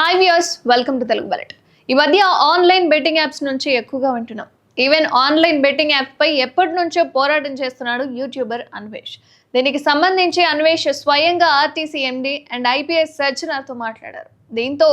Hi viewers welcome to Telugu bullet ఈ మధ్య online betting apps నుంచి ఎక్కువగా వింటున్నాం. ఈవెన్ ఆన్లైన్ బెట్టింగ్ యాప్ పై ఎప్పటి నుంచో పోరాటం చేస్తున్నాడు యూట్యూబర్ అన్వేష్. దీనికి సంబంధించి అన్వేష్ స్వయంగా ఆర్టీసీ ఎండి అండ్ ఐపీఎస్ సర్జనర్తో మాట్లాడారు. దీంతో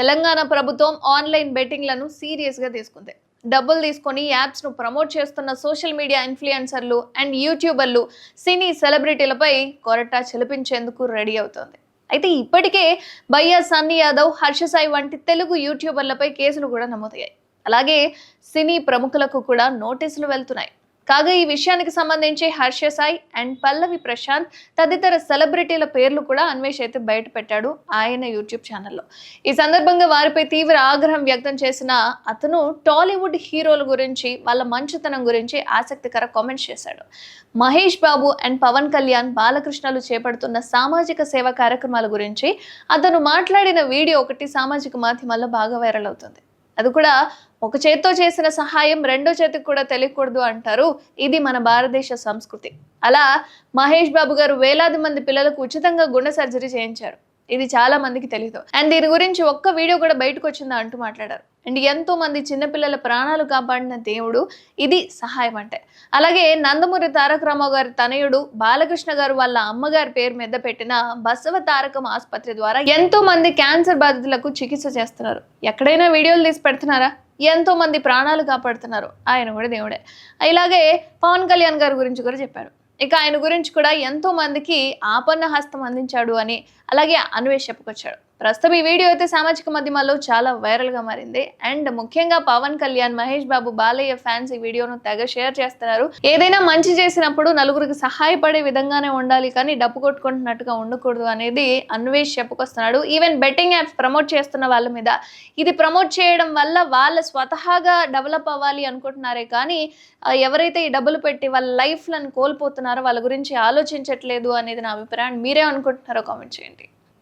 తెలంగాణ ప్రభుత్వం ఆన్లైన్ బెట్టింగ్లను సీరియస్గా తీసుకుంది. డబ్బులు తీసుకొని యాప్స్ను ప్రమోట్ చేస్తున్న సోషల్ మీడియా ఇన్ఫ్లుయెన్సర్లు అండ్ యూట్యూబర్లు సినీ సెలబ్రిటీలపై కొరటా చెలిపించేందుకు రెడీ అవుతోంది. అయితే ఇప్పటికే బయ్యా సన్నీ యాదవ్ హర్ష సాయి వంటి తెలుగు యూట్యూబర్లపై కేసులు కూడా నమోదయ్యాయి. అలాగే సినీ ప్రముఖులకు కూడా నోటీసులు వెళ్తున్నాయి. కాగా ఈ విషయానికి సంబంధించి హర్ష సాయి అండ్ పల్లవి ప్రశాంత్ తదితర సెలబ్రిటీల పేర్లు కూడా అన్వేష్ అయితే బయట పెట్టాడు ఆయన యూట్యూబ్ ఛానల్లో. ఈ సందర్భంగా వారిపై తీవ్ర ఆగ్రహం వ్యక్తం చేసిన అతను టాలీవుడ్ హీరోల గురించి వాళ్ళ మంచుతనం గురించి ఆసక్తికర కామెంట్స్ చేశాడు. మహేష్ బాబు అండ్ పవన్ కళ్యాణ్ బాలకృష్ణలు చేపడుతున్న సామాజిక సేవా కార్యక్రమాల గురించి అతను మాట్లాడిన వీడియో ఒకటి సామాజిక మాధ్యమాల్లో బాగా వైరల్ అవుతుంది. అది కూడా ఒక చేత్తో చేసిన సహాయం రెండో చేతికి కూడా తెలియకూడదు అంటారు. ఇది మన భారతదేశ సంస్కృతి. అలా మహేష్ బాబు గారు వేలాది మంది పిల్లలకు ఉచితంగా గుండె సర్జరీ చేయించారు. ఇది చాలా మందికి తెలియదు అండ్ దీని గురించి ఒక్క వీడియో కూడా బయటకు వచ్చిందా అంటూ మాట్లాడారు. అండ్ ఎంతో మంది చిన్నపిల్లల ప్రాణాలు కాపాడిన దేవుడు ఇది సహాయం అంటే. అలాగే నందమూరి తారక రామారావు గారి తనయుడు బాలకృష్ణ గారు వాళ్ళ అమ్మగారి పేరు మీద పెట్టిన బసవ తారకం ఆసుపత్రి ద్వారా ఎంతో మంది క్యాన్సర్ బాధితులకు చికిత్స చేస్తున్నారు. ఎక్కడైనా వీడియోలు తీసి పెడుతున్నారా? ఎంతో మంది ప్రాణాలు కాపాడుతున్నారు. ఆయన కూడా దేవుడే. ఇలాగే పవన్ కళ్యాణ్ గారి గురించి కూడా చెప్పారు. ఇక ఆయన గురించి కూడా ఎంతో మందికి ఆపన్న హస్తం అందించాడు అని అలాగే అన్వేష్ చెప్పుకొచ్చాడు. ప్రస్తుతం ఈ వీడియో అయితే సామాజిక మాధ్యమాల్లో చాలా వైరల్గా మారింది. అండ్ ముఖ్యంగా పవన్ కళ్యాణ్ మహేష్ బాబు బాలయ్య ఫ్యాన్స్ ఈ వీడియోను తెగ షేర్ చేస్తున్నారు. ఏదైనా మంచి చేసినప్పుడు నలుగురికి సహాయపడే విధంగానే ఉండాలి కానీ డబ్బు కొట్టుకుంటున్నట్టుగా ఉండకూడదు అనేది అన్వేష్ చెప్పుకొస్తున్నాడు. ఈవెన్ బెట్టింగ్ యాప్స్ ప్రమోట్ చేస్తున్న వాళ్ళ మీద. ఇది ప్రమోట్ చేయడం వల్ల వాళ్ళ స్వతహాగా డెవలప్ అవ్వాలి అనుకుంటున్నారే కానీ ఎవరైతే ఈ డబ్బులు పెట్టి వాళ్ళ లైఫ్లను కోల్పోతున్నారో వాళ్ళ గురించి ఆలోచించట్లేదు అనేది నా అభిప్రాయం. మీరే అనుకుంటున్నారో కామెంట్ చేయండి.